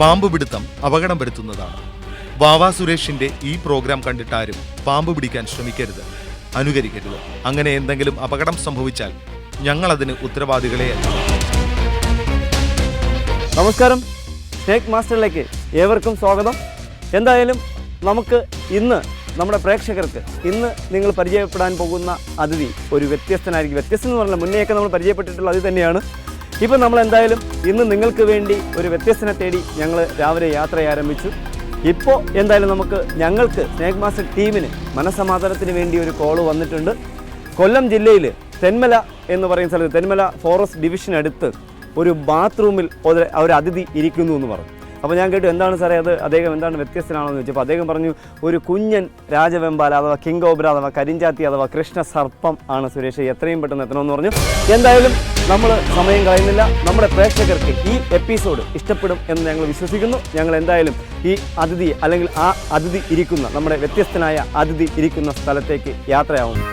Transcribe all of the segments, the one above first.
പാമ്പ് പിടുത്തം അപകടം വരുത്തുന്നതാണ് വാവാ സുരേഷിന്റെ ഈ പ്രോഗ്രാം കണ്ടിട്ടാരും പാമ്പ് പിടിക്കാൻ ശ്രമിക്കരുത്. അനുകരിക്കരുത്. അങ്ങനെ എന്തെങ്കിലും അപകടം സംഭവിച്ചാൽ ഞങ്ങൾ അതിന് ഉത്തരവാദികളെയല്ല. നമസ്കാരം. ടേക്ക് മാസ്റ്ററിലേക്ക് ഏവർക്കും സ്വാഗതം. എന്തായാലും നമുക്ക് ഇന്ന് നമ്മുടെ പ്രേക്ഷകർക്ക് ഇന്ന് നിങ്ങൾ പരിചയപ്പെടാൻ പോകുന്ന അതിഥി ഒരു വ്യത്യസ്തനായിരിക്കും. വ്യത്യസ്തം എന്ന് പറഞ്ഞാൽ മുന്നേയൊക്കെ നമ്മൾ പരിചയപ്പെട്ടിട്ടുള്ള അതിഥി തന്നെയാണ്. ഇപ്പം നമ്മൾ എന്തായാലും ഇന്ന് നിങ്ങൾക്ക് വേണ്ടി ഒരു വ്യത്യസ്തനെ തേടി ഞങ്ങൾ രാവിലെ യാത്ര ആരംഭിച്ചു ഇപ്പോൾ എന്തായാലും നമുക്ക് ഞങ്ങൾക്ക് സ്നേക് മാസ്റ്റർ ടീമിന് മനസമാധാനത്തിന് വേണ്ടി ഒരു കോൾ വന്നിട്ടുണ്ട്. കൊല്ലം ജില്ലയിൽ തെന്മല എന്ന് പറയുന്ന സ്ഥലത്ത് തെന്മല ഫോറസ്റ്റ് ഡിവിഷൻ അടുത്ത് ഒരു ബാത്റൂമിൽ ഒരു അതിഥി ഇരിക്കുന്നു എന്ന് പറഞ്ഞു. അപ്പോൾ ഞാൻ കേട്ടു എന്താണ് സാറേ അത്? അദ്ദേഹം എന്താണ് വ്യത്യസ്തനാണെന്ന് ചോദിച്ചപ്പോൾ അദ്ദേഹം പറഞ്ഞു ഒരു കുഞ്ഞൻ രാജവെമ്പാല അഥവാ കിങ് ഓബ്ര അഥവാ കരിഞ്ചാത്തി അഥവാ കൃഷ്ണ സർപ്പം ആണ് സുരേഷ്. എത്രയും പെട്ടെന്ന് എത്തണമെന്ന് പറഞ്ഞു. എന്തായാലും നമ്മൾ സമയം കളയുന്നില്ല. നമ്മുടെ പ്രേക്ഷകർക്ക് ഈ എപ്പിസോഡ് ഇഷ്ടപ്പെടും എന്ന് ഞങ്ങൾ വിശ്വസിക്കുന്നു. ഞങ്ങൾ എന്തായാലും ഈ അതിഥി അല്ലെങ്കിൽ ആ അതിഥി ഇരിക്കുന്ന നമ്മുടെ വ്യത്യസ്തനായ അതിഥി ഇരിക്കുന്ന സ്ഥലത്തേക്ക് യാത്രയാവുന്നു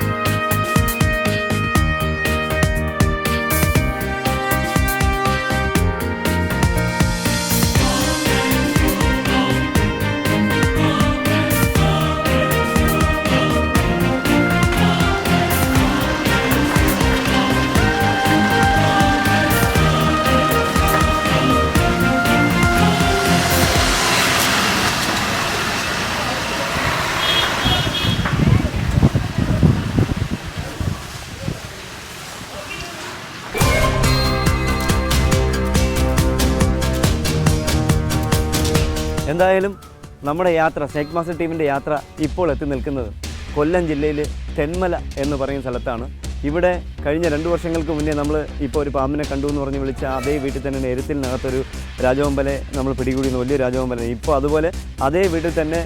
എന്തായാലും നമ്മുടെ യാത്ര സ്നേക് മാസ്റ്റർ ടീമിന്റെ യാത്ര ഇപ്പോൾ എത്തി നിൽക്കുന്നത് കൊല്ലം ജില്ലയിൽ തെന്മല എന്ന് പറയുന്ന സ്ഥലത്താണ്. ഇവിടെ കഴിഞ്ഞ രണ്ട് വർഷങ്ങൾക്ക് മുന്നേ നമ്മൾ ഇപ്പോൾ ഒരു പാമ്പിനെ കണ്ടു എന്ന് പറഞ്ഞ് വിളിച്ച അതേ വീട്ടിൽ തന്നെ എരുത്തിനകത്തൊരു രാജവമ്പലെ നമ്മൾ പിടികൂടിയുന്ന വലിയ രാജവമ്പലെ ഇപ്പോൾ അതുപോലെ അതേ വീട്ടിൽ തന്നെ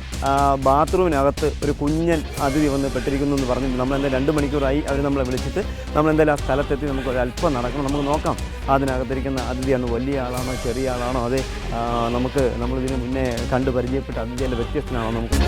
ബാത്റൂമിനകത്ത് ഒരു കുഞ്ഞൻ അതിഥി വന്ന് പെട്ടിരിക്കുന്നു എന്ന് പറഞ്ഞു നമ്മൾ എന്തായാലും രണ്ട് മണിക്കൂറായി അവർ നമ്മളെ വിളിച്ചിട്ട് നമ്മളെന്തായാലും ആ സ്ഥലത്തെത്തി നമുക്ക് അല്പം നടക്കണം. നമുക്ക് നോക്കാം. അതിനകത്തിരിക്കുന്ന അതിഥിയാണ് വലിയ ആളാണോ ചെറിയ ആളാണോ അതെ നമുക്ക് നമ്മളിതിന് മുന്നേ കണ്ട് പരിചയപ്പെട്ട അതിഥിയുടെ വ്യത്യസ്തനാണോ നമുക്ക്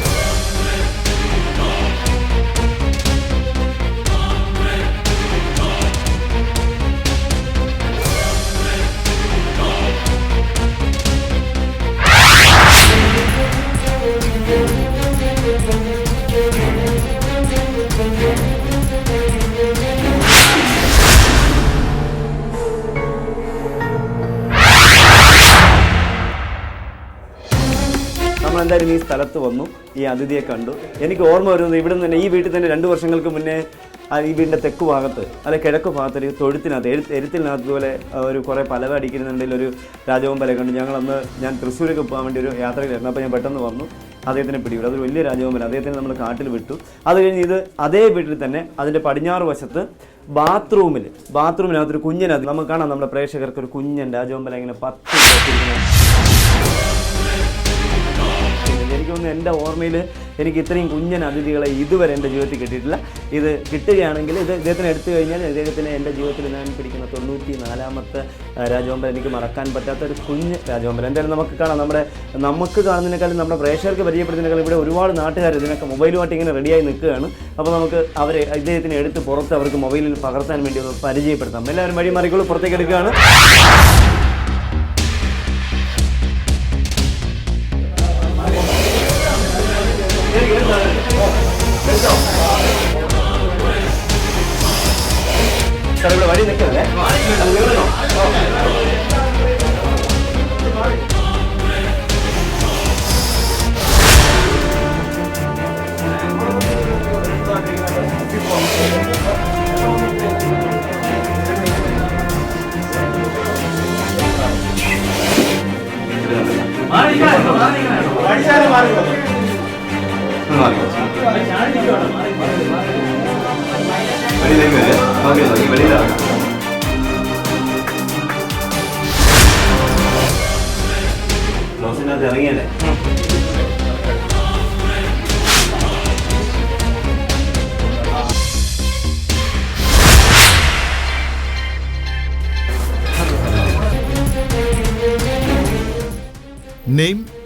സ്ഥലത്ത് വന്നു ഈ അതിഥിയെ കണ്ടു. എനിക്ക് ഓർമ്മ വരുന്നത് ഇവിടെ നിന്ന് തന്നെ ഈ വീട്ടിൽ തന്നെ രണ്ട് വർഷങ്ങൾക്ക് മുന്നേ ഈ വീടിന്റെ തെക്ക് ഭാഗത്ത് അല്ലെ കിഴക്ക് ഭാഗത്ത് ഒരു തൊഴുത്തിനകത്ത് എഴു എഴുത്തിനകത്ത് പോലെ ഒരു കുറേ പലവ അടിക്കുന്നുണ്ടെങ്കിൽ ഒരു രാജവമ്പല കണ്ടു. ഞങ്ങളന്ന് ഞാൻ തൃശ്ശൂരൊക്കെ പോകാൻ വേണ്ടി ഒരു യാത്രയിലായിരുന്നു അപ്പോൾ ഞാൻ പെട്ടെന്ന് വന്നു. അദ്ദേഹത്തിനെ പിടിവിടും അതൊരു വലിയ രാജവമ്പല. അദ്ദേഹത്തിനെ നമ്മൾ കാട്ടിൽ വിട്ടു. അത് കഴിഞ്ഞ് ഇത് അതേ വീട്ടിൽ തന്നെ അതിന്റെ പടിഞ്ഞാറ് വശത്ത് ബാത്റൂമിൽ ബാത്റൂമിനകത്ത് ഒരു കുഞ്ഞനത് നമുക്ക് കാണാം നമ്മുടെ പ്രേക്ഷകർക്ക് ഒരു കുഞ്ഞൻ രാജവമ്പല ഇങ്ങനെ പത്ത് തോന്നുന്നു എന്റെ ഓർമ്മയിൽ എനിക്ക് ഇത്രയും കുഞ്ഞൻ അതിഥികളെ ഇതുവരെ എന്റെ ജീവിതത്തിൽ കിട്ടിയിട്ടില്ല. ഇത് കിട്ടുകയാണെങ്കിൽ ഇത് ഇദ്ദേഹത്തിന് എടുത്തു കഴിഞ്ഞാൽ ഇദ്ദേഹത്തിന് എന്റെ ജീവിതത്തിൽ ഞാൻ പിടിക്കുന്ന തൊണ്ണൂറ്റി നാലാമത്തെ രാജവമ്പൽ എനിക്ക് മറക്കാൻ പറ്റാത്ത ഒരു കുഞ്ഞ് രാജവമ്പൽ. എന്തായാലും നമുക്ക് കാണാം. നമ്മുടെ നമുക്ക് കാണുന്നതിനേക്കാളും നമ്മുടെ പ്രേക്ഷകർക്ക് പരിചയപ്പെടുന്നതിനേക്കാളും ഇവിടെ ഒരുപാട് നാട്ടുകാർ ഇതിനൊക്കെ മൊബൈലുമായിട്ട് ഇങ്ങനെ റെഡിയായി നിൽക്കുകയാണ്. അപ്പോൾ നമുക്ക് അവരെ ഇദ്ദേഹത്തിന് എടുത്ത് പുറത്ത് അവർക്ക് മൊബൈലിൽ പകർത്താൻ വേണ്ടി ഒന്ന് പരിചയപ്പെടുത്താം. എല്ലാവരും വഴി മറിക്കുള്ളൂ പുറത്തേക്ക് എടുക്കുകയാണ്.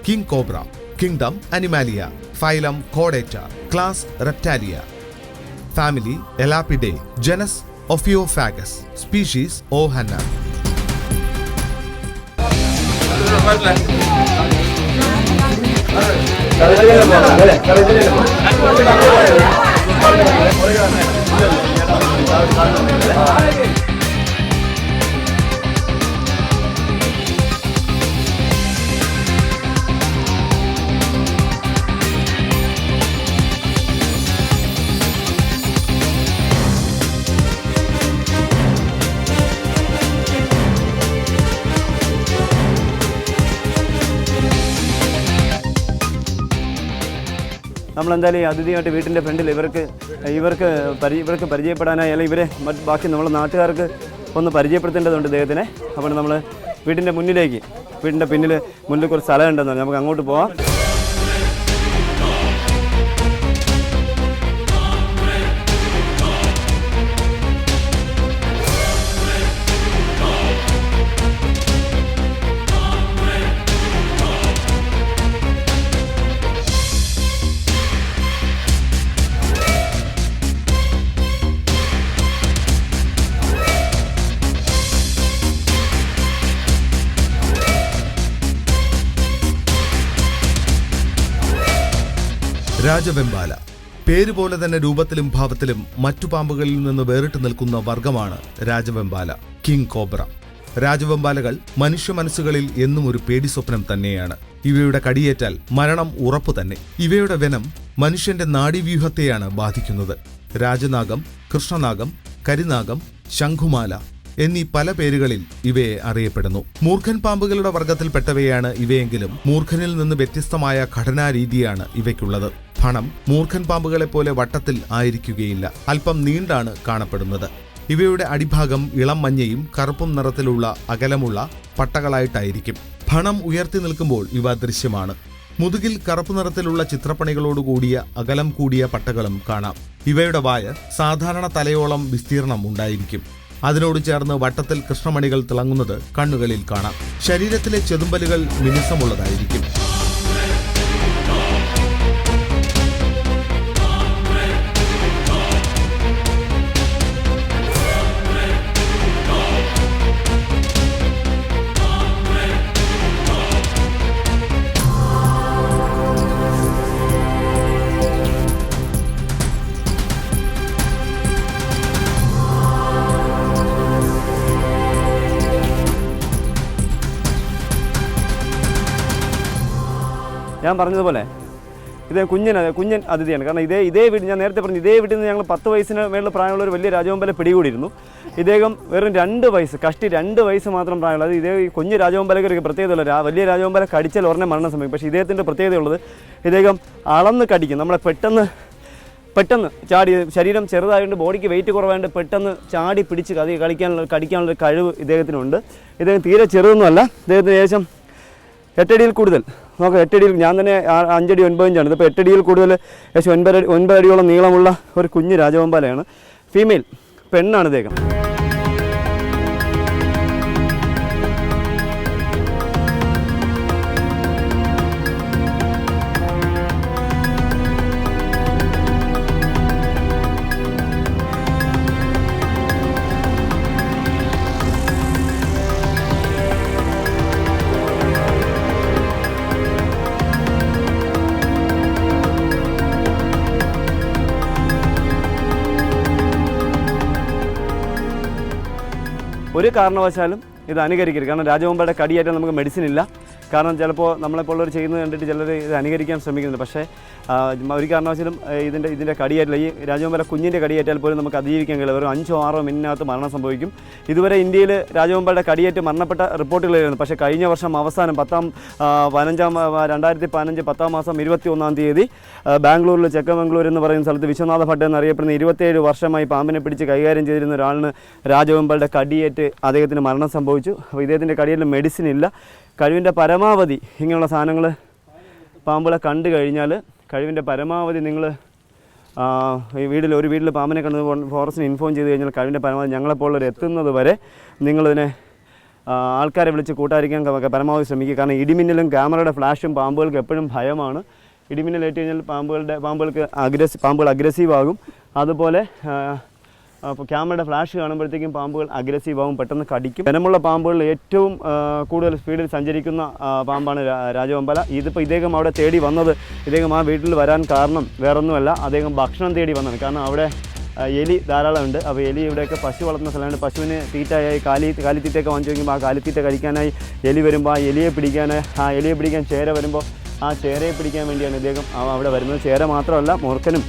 Name King Cobra. Kingdom Animalia. Phylum Chordata. Class Reptalia. Family Elapidae. Genus Ophiophagus. Species Ohanna. നമ്മളെന്തായാലും അതിഥിയായിട്ട് വീട്ടിന്റെ ഫ്രണ്ടിൽ ഇവർക്ക് ഇവർക്ക് പരി ഇവർക്ക് പരിചയപ്പെടാനായി അല്ലെങ്കിൽ ഇവരെ ബാക്കി നമ്മൾ നാട്ടുകാർക്ക് ഒന്ന് പരിചയപ്പെടുത്തേണ്ടതുണ്ട് ഇദ്ദേഹത്തിനെ അപ്പോൾ നമ്മൾ വീട്ടിന്റെ മുന്നിലേക്ക് വീടിന്റെ പിന്നിൽ മുന്നിൽ കുറച്ച് സ്ഥലം ഉണ്ടെന്ന് നമുക്ക് അങ്ങോട്ട് പോവാം. രാജവെമ്പാല. പേരുപോലെ തന്നെ രൂപത്തിലും ഭാവത്തിലും മറ്റു പാമ്പുകളിൽ നിന്ന് വേറിട്ട് നിൽക്കുന്ന വർഗമാണ് രാജവെമ്പാല കിങ് കോബ്ര. രാജവെമ്പാലകൾ മനുഷ്യ മനസ്സുകളിൽ എന്നും ഒരു പേടി സ്വപ്നം തന്നെയാണ്. ഇവയുടെ കടിയേറ്റാൽ മരണം ഉറപ്പു തന്നെ. ഇവയുടെ വനം മനുഷ്യന്റെ നാഡീവ്യൂഹത്തെയാണ് ബാധിക്കുന്നത്. രാജനാഗം കൃഷ്ണനാഗം കരിനാഗം ശംഖുമാല എന്നീ പല പേരുകളിൽ ഇവയെ അറിയപ്പെടുന്നു. മൂർഖൻ പാമ്പുകളുടെ വർഗത്തിൽപ്പെട്ടവയാണ് ഇവയെങ്കിലും മൂർഖനിൽ നിന്ന് വ്യത്യസ്തമായ ഘടനാരീതിയാണ് ഇവയ്ക്കുള്ളത്. ഫണം മൂർഖൻ പാമ്പുകളെ പോലെ വട്ടത്തിൽ ആയിരിക്കുകയില്ല. അല്പം നീണ്ടാണ് കാണപ്പെടുന്നത്. ഇവയുടെ അടിഭാഗം ഇളം മഞ്ഞയും കറുപ്പും നിറത്തിലുള്ള അകലമുള്ള പട്ടകളായിട്ടായിരിക്കും. ഫണം ഉയർത്തി നിൽക്കുമ്പോൾ ഇവ ദൃശ്യമാണ്. മുതുകിൽ കറുപ്പ് നിറത്തിലുള്ള ചിത്രപ്പണികളോടുകൂടിയ അകലം കൂടിയ പട്ടകളും കാണാം. ഇവയുടെ വായ സാധാരണ തലയോളം വിസ്തീർണം ഉണ്ടായിരിക്കും. അതിനോട് ചേർന്ന് വട്ടത്തിൽ കൃഷ്ണമണികൾ തിളങ്ങുന്നത് കണ്ണുകളിൽ കാണാം. ശരീരത്തിലെ ചെതുമ്പലുകൾ മിനുസമുള്ളതായിരിക്കും. ഞാൻ പറഞ്ഞതുപോലെ ഇത് കുഞ്ഞൻ കുഞ്ഞൻ അതിഥിയാണ്. കാരണം ഇതേ ഇതേ വീട് ഞാൻ നേരത്തെ പറഞ്ഞു ഇതേ വീട്ടിൽ നിന്ന് ഞങ്ങൾ പത്ത് വയസ്സിന് മേളിൽ പ്രായമുള്ള ഒരു വലിയ രാജവമ്പല പിടികൂടിയിരുന്നു. ഇദ്ദേഹം വെറും രണ്ട് വയസ്സ് കഷ്ടി രണ്ട് വയസ്സ് മാത്രം പ്രായമുള്ളത് ഇതേ കുഞ്ഞ് രാജവമ്പലക്ക് ഒരു പ്രത്യേകതയുള്ള വലിയ രാജവമ്പല കടിച്ചാൽ ഉടനെ മരണം സംഭവിക്കും. പക്ഷേ ഇദ്ദേഹത്തിന്റെ പ്രത്യേകതയുള്ളത് ഇദ്ദേഹം അളന്ന് കടിക്കും. നമ്മളെ പെട്ടെന്ന് പെട്ടെന്ന് ചാടി ശരീരം ചെറുതായതുകൊണ്ട് ബോഡിക്ക് വെയിറ്റ് കുറവായതുകൊണ്ട് പെട്ടെന്ന് ചാടി പിടിച്ച് കതി കളിക്കാനുള്ള കടിക്കാനുള്ള കഴിവ് ഇദ്ദേഹത്തിനുണ്ട്. ഇദ്ദേഹം തീരെ ചെറുതൊന്നുമല്ല. ഇദ്ദേഹത്തിന് ഏകദേശം എട്ടടിയിൽ കൂടുതൽ. നോക്കാം എട്ടടിയിൽ ഞാൻ തന്നെ അഞ്ചടി ഒൻപത് ഇഞ്ചാണ് ഇതിപ്പോൾ എട്ടടിയിൽ കൂടുതൽ ഏകദേശം ഒൻപത് ഒൻപതടിയോളം നീളമുള്ള ഒരു കുഞ്ഞ് രാജവമ്പാലയാണ്. ഫീമെയിൽ പെണ്ണാണ് ഇദ്ദേഹം. ഒരു കാരണവശാലും ഇത് അനുകരിക്കരുത്. കാരണം രാജകുമ്പയുടെ കടിയേറ്റാൽ നമുക്ക് മെഡിസിൻ ഇല്ല. കാരണം ചിലപ്പോൾ നമ്മളെപ്പോലുള്ളവർ ചെയ്യുന്നത് കണ്ടിട്ട് ചിലർ ഇത് അനുകരിക്കാൻ ശ്രമിക്കുന്നുണ്ട്. പക്ഷേ ഒരു കാരണവശാലും ഇതിന്റെ ഇതിന്റെ കടിയേറ്റില്ല ഈ രാജവമ്പല കുഞ്ഞിന്റെ കടിയേറ്റാൽ പോലും നമുക്ക് അതിജീവിക്കാൻ കഴിയില്ല. ഒരു അഞ്ചോ ആറോ മിനിറ്റിനകത്ത് മരണം സംഭവിക്കും. ഇതുവരെ ഇന്ത്യയിൽ രാജവമ്പലയുടെ കടിയേറ്റ് മരണപ്പെട്ട റിപ്പോർട്ടുകളായിരുന്നു പക്ഷേ കഴിഞ്ഞ വർഷം അവസാനം പത്താം പതിനഞ്ചാം രണ്ടായിരത്തി പതിനഞ്ച് പത്താം മാസം ഇരുപത്തി ഒന്നാം തീയതി ബാംഗ്ലൂരിൽ ചെക്കമംഗ്ലൂർ എന്ന് പറയുന്ന സ്ഥലത്ത് വിശ്വനാഥ ഭട്ട് എന്നറിയപ്പെടുന്ന ഇരുപത്തേഴ് വർഷമായി പാമ്പിനെ പിടിച്ച് കൈകാര്യം ചെയ്തിരുന്ന ഒരാളിന് രാജവെമ്പളുടെ കടിയേറ്റ് അദ്ദേഹത്തിന് മരണം സംഭവിച്ചു. അപ്പോൾ ഇദ്ദേഹത്തിന്റെ കടിയേറ്റിൽ മെഡിസിൻ ഇല്ല. കഴിവിന്റെ പരമാവധി ഇങ്ങനെയുള്ള സാധനങ്ങൾ പാമ്പുകളെ കണ്ടു കഴിഞ്ഞാൽ കഴിവിന്റെ പരമാവധി നിങ്ങൾ ഈ വീട്ടിൽ ഒരു വീട്ടിൽ പാമ്പിനെ കണ്ടത് ഫോറസ്റ്റിന് ഇൻഫോം ചെയ്ത് കഴിഞ്ഞാൽ കഴിവിന്റെ പരമാവധി ഞങ്ങളെപ്പോലുള്ളവർ എത്തുന്നത് വരെ നിങ്ങളിതിനെ ആൾക്കാരെ വിളിച്ച് കൂട്ടായിരിക്കാൻ പരമാവധി ശ്രമിക്കുക. കാരണം ഇടിമിന്നലും ക്യാമറയുടെ ഫ്ലാഷും പാമ്പുകൾക്ക് എപ്പോഴും ഭയമാണ്. ഇടിമിന്നൽ ഏറ്റ് കഴിഞ്ഞാൽ പാമ്പുകളുടെ പാമ്പുകൾക്ക് അഗ്രസി പാമ്പുകൾ അഗ്രസീവ് ആകും. അതുപോലെ അപ്പോൾ ക്യാമറയുടെ ഫ്ലാഷ് കാണുമ്പോഴത്തേക്കും പാമ്പുകൾ അഗ്രസീവ് ആവും പെട്ടെന്ന് കടിക്കും. ജനമുള്ള പാമ്പുകളിൽ ഏറ്റവും കൂടുതൽ സ്പീഡിൽ സഞ്ചരിക്കുന്ന പാമ്പാണ് രാജവമ്പല. ഇതിപ്പോൾ ഇദ്ദേഹം അവിടെ തേടി വന്നത്. ഇദ്ദേഹം ആ വീട്ടിൽ വരാൻ കാരണം വേറൊന്നുമല്ല. അദ്ദേഹം ഭക്ഷണം തേടി വന്നതാണ്. കാരണം അവിടെ എലി ധാരാളമുണ്ട്. അപ്പോൾ എലി ഇവിടെയൊക്കെ പശു വളർത്തുന്ന സ്ഥലമാണ്. പശുവിന് തീറ്റയായി കാലി കാലിത്തീറ്റയൊക്കെ വാങ്ങിച്ചു വയ്ക്കുമ്പോൾ ആ കാലിത്തീറ്റ കഴിക്കാനായി എലി വരുമ്പോൾ ആ എലിയെ പിടിക്കാൻ ആ എലിയെ പിടിക്കാൻ ചേര വരുമ്പോൾ ആ ചേരയെ പിടിക്കാൻ വേണ്ടിയാണ് ഇദ്ദേഹം അവിടെ വരുന്നത്. ചേര മാത്രമല്ല മൂർഖനും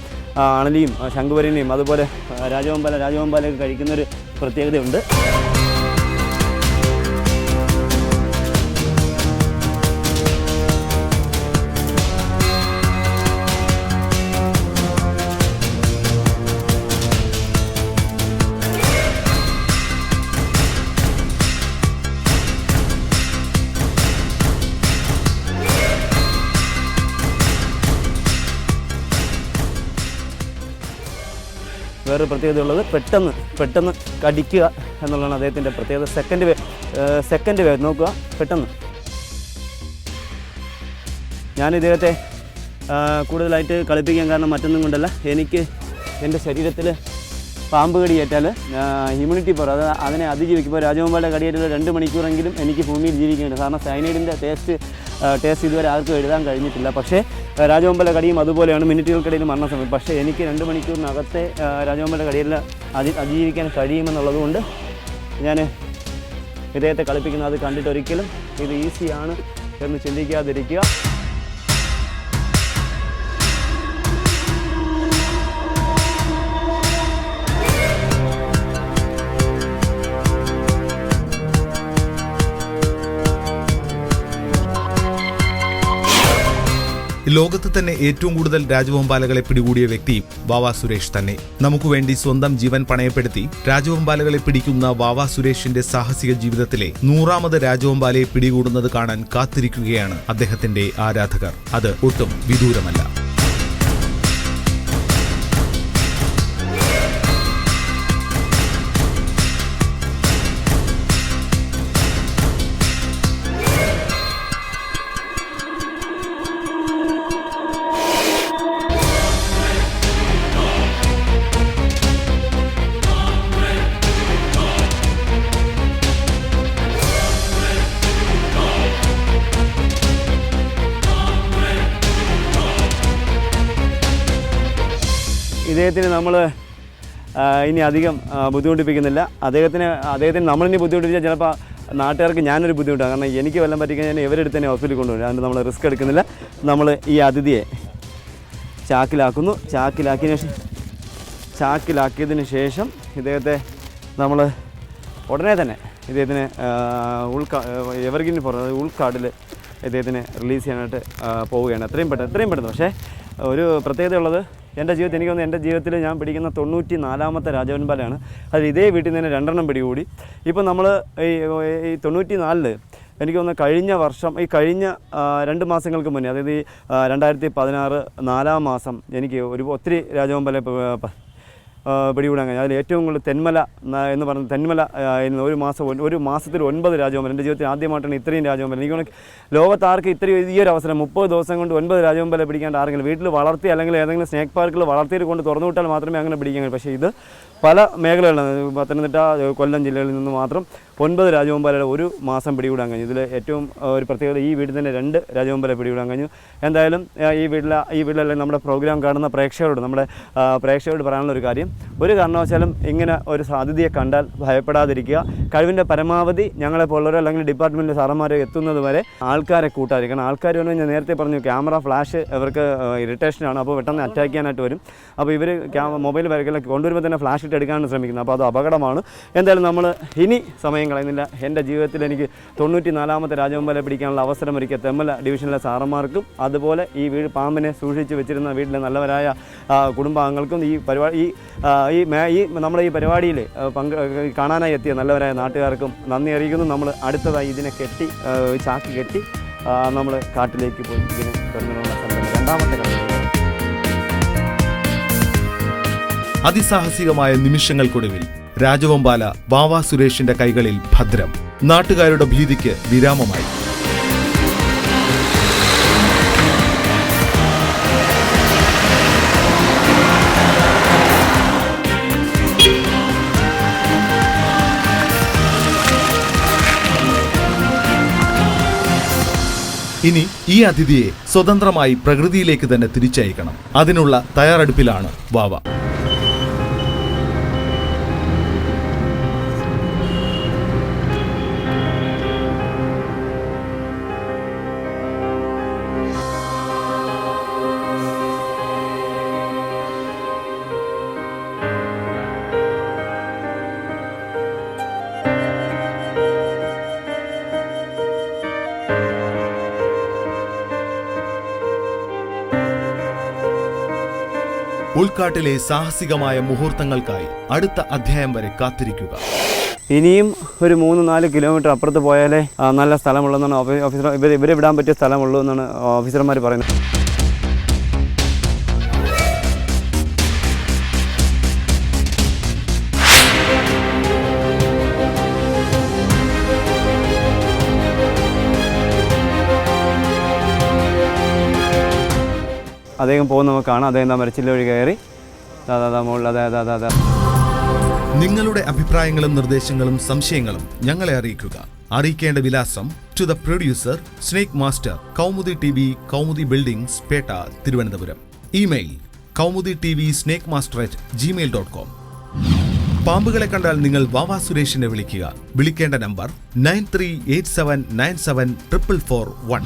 അണലിയും ശംഖുവരനെയും അതുപോലെ രാജവമ്പാല രാജവമ്പാലയൊക്കെ കഴിക്കുന്നൊരു പ്രത്യേകതയുണ്ട്. വേറൊരു പ്രത്യേകത ഉള്ളത്. പെട്ടെന്ന് പെട്ടെന്ന് കടിക്കുക എന്നുള്ളതാണ് അദ്ദേഹത്തിന്റെ പ്രത്യേകത. സെക്കൻഡ് വേ സെക്കൻഡ് വേ നോക്കുക. പെട്ടെന്ന്. ഞാൻ ഇദ്ദേഹത്തെ കൂടുതലായിട്ട് കളിപ്പിക്കാൻ കാരണം മറ്റൊന്നും കൊണ്ടല്ല. എനിക്ക് എന്റെ ശരീരത്തിൽ പാമ്പ് കടിയേറ്റാൽ ഇമ്മ്യൂണിറ്റി പവർ അത് അതിനെ അതിജീവിക്കുമ്പോൾ രാജഗോപാലിന്റെ കടിയേറ്റാൽ രണ്ട് മണിക്കൂറെങ്കിലും എനിക്ക് ഭൂമിയിൽ ജീവിക്കുന്നുണ്ട് കാരണം സൈനൈഡിന്റെ ടേസ്റ്റ് ടേസ്റ്റ് ഇതുവരെ ആർക്കും എഴുതാൻ കഴിഞ്ഞിട്ടില്ല. പക്ഷേ രാജവമ്പല കടിയും അതുപോലെയാണ് മിനിറ്റുകൾക്കിടയിൽ മരണസമയം. പക്ഷേ എനിക്ക് രണ്ട് മണിക്കൂറിനകത്തെ രാജവമ്പല കടിയിൽ അതി അതിജീവിക്കാൻ കഴിയുമെന്നുള്ളതുകൊണ്ട് ഞാൻ ഇദ്ദേഹത്തെ കളിപ്പിക്കുന്നത് അത് കണ്ടിട്ട് ഇത് ഈസിയാണ് എന്ന് ചിന്തിക്കാതിരിക്കുക. ലോകത്ത് തന്നെ ഏറ്റവും കൂടുതൽ രാജവമ്പാലകളെ പിടികൂടിയ വ്യക്തി വാവ സുരേഷ് തന്നെ. നമുക്ക് വേണ്ടി സ്വന്തം ജീവൻ പണയപ്പെടുത്തി രാജവമ്പാലകളെ പിടിക്കുന്ന വാവ സുരേഷിന്റെ സാഹസിക ജീവിതത്തിലെ നൂറാമത് രാജവമ്പാലയെ പിടികൂടുന്നത് കാണാൻ കാത്തിരിക്കുകയാണ് അദ്ദേഹത്തിന്റെ ആരാധകർ. അത് ഒട്ടും വിദൂരമല്ല. ഇദ്ദേഹത്തിന് നമ്മൾ ഇനി അധികം ബുദ്ധിമുട്ടിപ്പിക്കുന്നില്ല. അദ്ദേഹത്തിന് അദ്ദേഹത്തിന് നമ്മളിനി ബുദ്ധിമുട്ടിപ്പിച്ചാൽ ചിലപ്പോൾ നാട്ടുകാർക്ക് ഞാനൊരു ബുദ്ധിമുട്ടാണ് കാരണം എനിക്ക് വല്ലതും പറ്റിക്കഴിഞ്ഞാൽ ഇവരെടുത്ത് തന്നെ ഹോസ്പിറ്റലിൽ കൊണ്ടുവരും. അതുകൊണ്ട് നമ്മൾ റിസ്ക് എടുക്കുന്നില്ല. നമ്മൾ ഈ അതിഥിയെ ചാക്കിലാക്കുന്നു. ചാക്കിലാക്കിയതിന് ശേഷം ചാക്കിലാക്കിയതിന് ശേഷം ഇദ്ദേഹത്തെ നമ്മൾ ഉടനെ തന്നെ ഇദ്ദേഹത്തിന് ഉൾക്കാ എവർഗിന് പുറത്ത് ഉൾക്കാടിൽ ഇദ്ദേഹത്തിന് റിലീസ് ചെയ്യാനായിട്ട് പോവുകയാണ്. എത്രയും പെട്ടെന്ന് എത്രയും പെട്ടെന്ന്. പക്ഷേ ഒരു പ്രത്യേകതയുള്ളത് എന്റെ ജീവിതത്തിൽ എനിക്ക് തോന്നുന്നു എന്റെ ജീവിതത്തിൽ ഞാൻ പിടിക്കുന്ന തൊണ്ണൂറ്റി നാലാമത്തെ രാജവൻപാലയാണ് അത് ഇതേ വീട്ടിൽ നിന്ന് തന്നെ രണ്ടെണ്ണം പിടികൂടി. ഇപ്പോൾ നമ്മൾ ഈ ഈ തൊണ്ണൂറ്റി നാലിൽ എനിക്ക് തോന്നുന്നു കഴിഞ്ഞ വർഷം ഈ കഴിഞ്ഞ രണ്ട് മാസങ്ങൾക്ക് മുന്നേ അതായത് ഈ രണ്ടായിരത്തി പതിനാറ് നാലാം മാസം എനിക്ക് ഒരു ഒത്തിരി രാജവമ്പല പിടികൂടാൻ കഴിഞ്ഞു അതിൽ ഏറ്റവും കൂടുതൽ തെന്മല എന്ന് പറഞ്ഞ തെന്മല എന്ന് ഒരു മാസം ഒരു മാസത്തിൽ ഒൻപത് രാജവമ്പല എന്റെ ജീവിതത്തിൽ ആദ്യമായിട്ടാണ് ഇത്രയും രാജവമ്പല എനിക്ക് ലോകത്ത് ഇത്രയും ഈ ഒരു അവസരം മുപ്പത് ദിവസം കൊണ്ട് ഒൻപത് രാജവമ്പല പിടിക്കാണ്ട് ആരെങ്കിലും വീട്ടിൽ വളർത്തി അല്ലെങ്കിൽ ഏതെങ്കിലും സ്നേക്ക് പാർക്കിൽ വളർത്തിയിട്ട് കൊണ്ട് തുറന്നു വിട്ടാൽ മാത്രമേ അങ്ങനെ പിടിക്കാൻ പക്ഷേ ഇത് പല മേഖലകളിലാണ്. പത്തനംതിട്ട കൊല്ലം ജില്ലകളിൽ നിന്ന് മാത്രം ഒൻപത് രാജവമ്പാലയുടെ ഒരു മാസം പിടികൂടാൻ കഴിഞ്ഞു. ഇതിൽ ഏറ്റവും ഒരു പ്രത്യേകത ഈ വീട്ടിൽ തന്നെ രണ്ട് രാജവമ്പാല പിടികൂടാൻ കഴിഞ്ഞു. എന്തായാലും ഈ വീട്ടിലെ ഈ വീട്ടിലെ നമ്മുടെ പ്രോഗ്രാം കാണുന്ന പ്രേക്ഷകരോട് നമ്മുടെ പ്രേക്ഷകരോട് പറയാനുള്ള ഒരു കാര്യം. ഒരു കാരണവശാലും ഇങ്ങനെ ഒരു സാധ്യതയെ കണ്ടാൽ ഭയപ്പെടാതിരിക്കുക. കഴിവിന്റെ പരമാവധി ഞങ്ങളെ പോലുള്ളവരോ അല്ലെങ്കിൽ ഡിപ്പാർട്ട്മെന്റിലെ സാറന്മാരോ എത്തുന്നത് വരെ ആൾക്കാരെ കൂട്ടാതിരിക്കണം. ആൾക്കാർ വന്നു ഞാൻ നേരത്തെ പറഞ്ഞു ക്യാമറ ഫ്ലാഷ് ഇവർക്ക് ഇറിറ്റേഷനാണ്. അപ്പോൾ പെട്ടെന്ന് അറ്റാക്ക് ചെയ്യാനായിട്ട് വരും. അപ്പോൾ ഇവർ ക്യാമ മൊബൈൽ വരയ്ക്കലൊക്കെ കൊണ്ടുവരുമ്പോൾ തന്നെ ഫ്ലാഷ് ഇട്ട് എടുക്കാനാണ് ശ്രമിക്കുന്നത്. അപ്പോൾ അത് അപകടമാണ്. എന്തായാലും നമ്മൾ ഇനി സമയം കളയുന്നില്ല. എന്റെ ജീവിതത്തിൽ എനിക്ക് തൊണ്ണൂറ്റി നാലാമത്തെ രാജവമ്പലെ പിടിക്കാനുള്ള അവസരം ഒരുക്കിയ തെമ്മല ഡിവിഷനിലെ സാറന്മാർക്കും അതുപോലെ ഈ വീട് പാമ്പിനെ സൂക്ഷിച്ച് വെച്ചിരുന്ന വീട്ടിലെ നല്ലവരായ കുടുംബാംഗങ്ങൾക്കും ഈ പരിപാടി ഈ ഈ ഈ നമ്മുടെ ഈ പരിപാടിയിൽ പങ്ക് കാണാനായി എത്തിയ നല്ലവരായ നാട്ടുകാർക്കും നന്ദി അറിയിക്കുന്നു. നമ്മൾ അടുത്തതായി ഇതിനെ കെട്ടി ചാക്ക് കെട്ടി നമ്മൾ കാട്ടിലേക്ക് പോയി ഇതിനെ തുടങ്ങുന്ന രണ്ടാമത്തെ അതിസാഹസികമായ നിമിഷങ്ങൾക്കൊടുവിൽ രാജവമ്പാല വാവാ സുരേഷിന്റെ കൈകളിൽ ഭദ്രം. നാട്ടുകാരുടെ ഭീതിക്ക് വിരാമമായി. ഇനി ഈ അതിഥിയെ സ്വതന്ത്രമായി പ്രകൃതിയിലേക്ക് തന്നെ തിരിച്ചയക്കണം. അതിനുള്ള തയ്യാറെടുപ്പിലാണ് വാവ. ഉൾക്കാട്ടിലെ സാഹസികമായ മുഹൂർത്തങ്ങൾക്കായി അടുത്ത അധ്യായം വരെ കാത്തിരിക്കുക. ഇനിയും ഒരു മൂന്ന് നാല് കിലോമീറ്റർ അപ്പുറത്ത് പോയാലേ നല്ല സ്ഥലമുള്ളതെന്നാണ് ഓഫീസർ ഇവർ ഇവരെ വിടാൻ പറ്റിയ സ്ഥലമുള്ളൂ എന്നാണ് ഓഫീസർമാർ പറയുന്നത്. അദ്ദേഹം പോകുന്ന നമുക്ക് കാണാം. അദ്ദേഹം ആ മരച്ചില്ല വഴി കയറി. അതാ മുകളിൽ അതെ അതെ അതെ നിങ്ങളുടെ അഭിപ്രായങ്ങളും നിർദ്ദേശങ്ങളും സംശയങ്ങളും ഞങ്ങളെ അറിയിക്കുക. അറിയിക്കേണ്ട വിലാസം to the producer snake master Kaumudi T V Kaumudi buildings Pettah Thiruvananthapuram. Email Kaumudi T V snake master at Gmail dot com പാമ്പുകളെ കണ്ടാൽ നിങ്ങൾ വാവാ സുരേഷിനെ വിളിക്കുക. വിളിക്കേണ്ട number nine three eight seven nine seven triple four one.